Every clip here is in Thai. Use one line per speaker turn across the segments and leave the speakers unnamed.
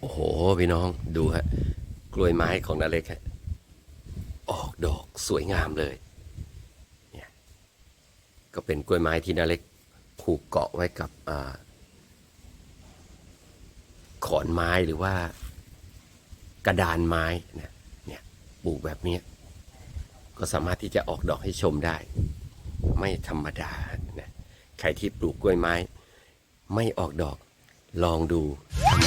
โอ้โห พี่น้องดูฮะ กล้วยไม้ของนาเล็กฮะ ออกดอกสวยงามเลย เนี่ย ก็เป็นกล้วยไม้ที่นาเล็กผูกเกาะไว้กับอขอนไม้หรือว่ากระดานไม้นะเนี่ยปลูกแบบนี้ ก็สามารถที่จะออกดอกให้ชมได้ ไม่ธรรมดานะใครที่ปลูกกล้วยไม้ ไม่ออกดอกลองดู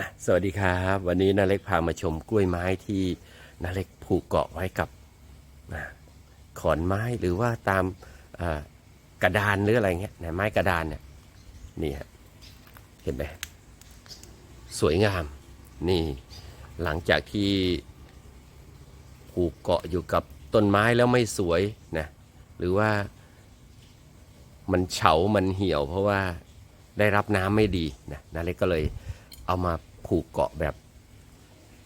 อะสวัสดีครับ วันนี้นาเล็กพามาชมกล้วยไม้ที่นาเล็กผูกเกาะไว้กับขอนไม้หรือว่าตามกระดานหรืออะไรเงี้ยนะไม้กระดานเนี่ยนี่ฮะเห็นไหมสวยงามนี่หลังจากที่ผูกเกาะอยู่กับต้นไม้แล้วไม่สวยนะหรือว่ามันเฉา มันเหี่ยว เพราะว่าได้รับน้ำไม่ดีนะนาเล็กก็เลยเอามา ผูกเกาะแบบ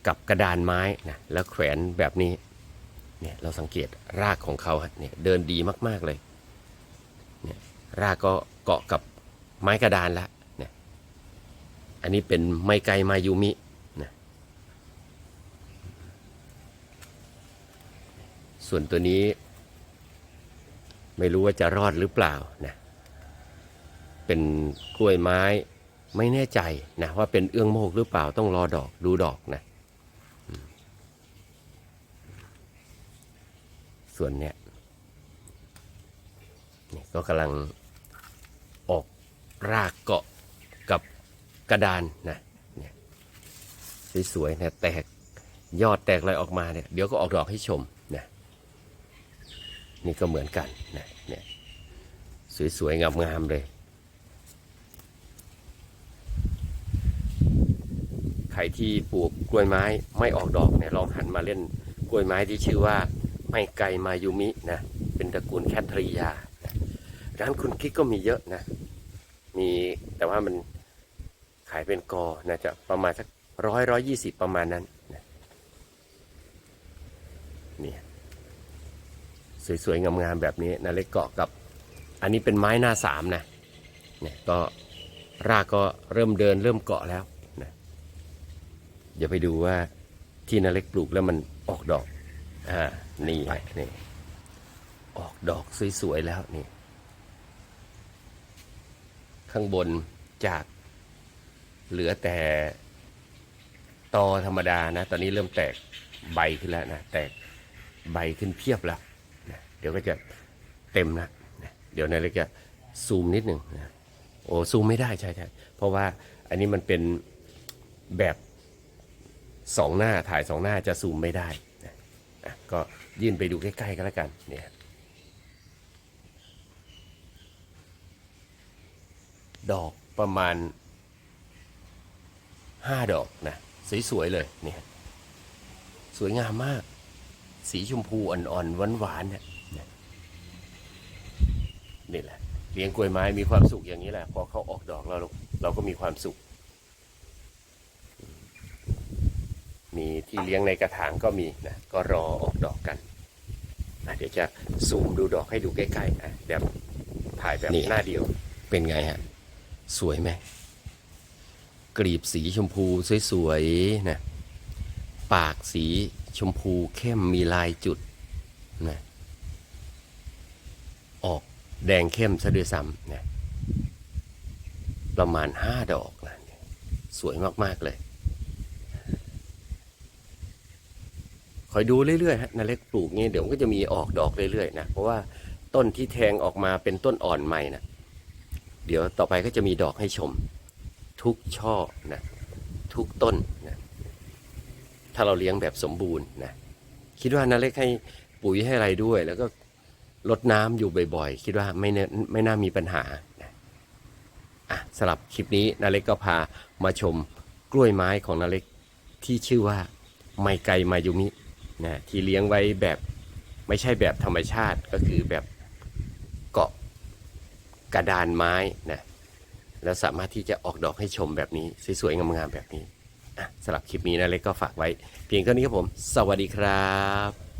กับกระดานไม้นะแล้วแขวนแบบนี้เนี่ยเราสังเกตรากของเขาเนี่ยเดินดีมาก ๆ เลยเนี่ยรากก็เกาะกับไม้กระดานแล้วเนี่ยอันนี้เป็นไมไกมายูมินะส่วนตัวนี้ ไม่รู้ว่าจะรอดหรือเปล่านะเป็นกล้วยไม้ ไม่แน่ใจนะว่าเป็นเอื้องโมกหรือเปล่าต้องรอดอกดูดอกนะ ส่วนเนี้ยนี่ก็กำลังออกรากเกาะกับกระดานนะเนี่ยสวยๆนะแตกยอดแตกอะไรออกมาเนี่ยเดี๋ยวก็ออกดอกให้ชมนะนี่ก็เหมือนกันนะเนี่ยสวยๆงามๆเลย ใครที่ปลูกกล้วยไม้ไม่ออกดอกเนี่ยลองหันมาเล่นกล้วยไม้ที่ชื่อว่าไม่ไกลมายุมินะเป็นตระกูลแคทริยา ร้านคุณกิ๊กก็มีเยอะนะ มีแต่ว่ามันขายเป็นกอนะจะประมาณสักร้อยร้อยยี่สิบประมาณนั้นนะนี่สวยๆ งามๆแบบนี้นะเล็กเกาะกับ อันนี้เป็นไม้หน้าสามนะเนี่ยก็รากก็เริ่มเดินเริ่มเกาะแล้ว เดี๋ยวไปดูว่าที่นาเล็กปลูกแล้วมันออกดอก อ่า นี่นี่ ออกดอกสวยๆแล้วนี่ ข้างบนจากเหลือแต่ตอธรรมดานะ ตอนนี้เริ่มแตกใบขึ้นแล้วนะ แตกใบขึ้นเพียบแล้วนะเดี๋ยวก็จะเต็มแล้วนะ เดี๋ยวนาเล็กจะซูมนิดหนึ่งนะ โอ้ซูมไม่ได้ใช่ใช่เพราะว่าอันนี้มันเป็นแบบ สองหน้าถ่ายสองหน้าจะซูมไม่ได้นะก็ยื่นไปดูใกล้ๆกันแล้วกันเนี่ยดอกประมาณห้าดอกนะสวยๆเลยเนี่ยสวยงามมาก สีชมพูอ่อนๆหวานๆเนี่ยนี่แหละเลี้ยงกล้วยไม้มีความสุขอย่างนี้แหละพอเขาออกดอกเราเราก็มีความสุข มีที่เลี้ยงในกระถางก็มีนะก็รอออกดอกกันอะเดี๋ยวจะซูมดูดอกให้ดูใกล้ๆอะแบบถ่ายแบบหน้าเดียวเป็นไงฮะสวยไหมกลีบสีชมพูสวยๆนะปากสีชมพูเข้มมีลายจุดนะออกแดงเข้มซะด้วยซ้ำนะประมาณห้าดอกนะสวยมาก ๆ เลย คอยดูเรื่อยๆฮะนาเล็กปลูกงี้เดี๋ยวก็จะมีออกดอกเรื่อยๆนะเพราะว่าต้นที่แทงออกมาเป็นต้นอ่อนใหม่นะเดี๋ยวต่อไปก็จะมีดอกให้ชม ทุกช่อนะทุกต้นนะถ้าเราเลี้ยงแบบสมบูรณ์นะคิดว่านาเล็กให้ปุ๋ยให้อะไรด้วย แล้วก็ลดน้ำอยู่บ่อยๆ คิดว่าไม่เนไม่น่ามีปัญหานะอะสำหรับคลิปนี้นาเล็กก็พามาชมกล้วยไม้ของนาเล็กที่ชื่อว่าไมไกมายุมิ นะที่เลี้ยงไว้แบบไม่ใช่แบบธรรมชาติก็คือแบบเกาะกระดานไม้นะแล้วสามารถที่จะออกดอกให้ชมแบบนี้สวยๆงามๆแบบนี้สำหรับคลิปนี้นะเล็กก็ฝากไว้ เพียงเท่านี้ครับผม สวัสดีครับ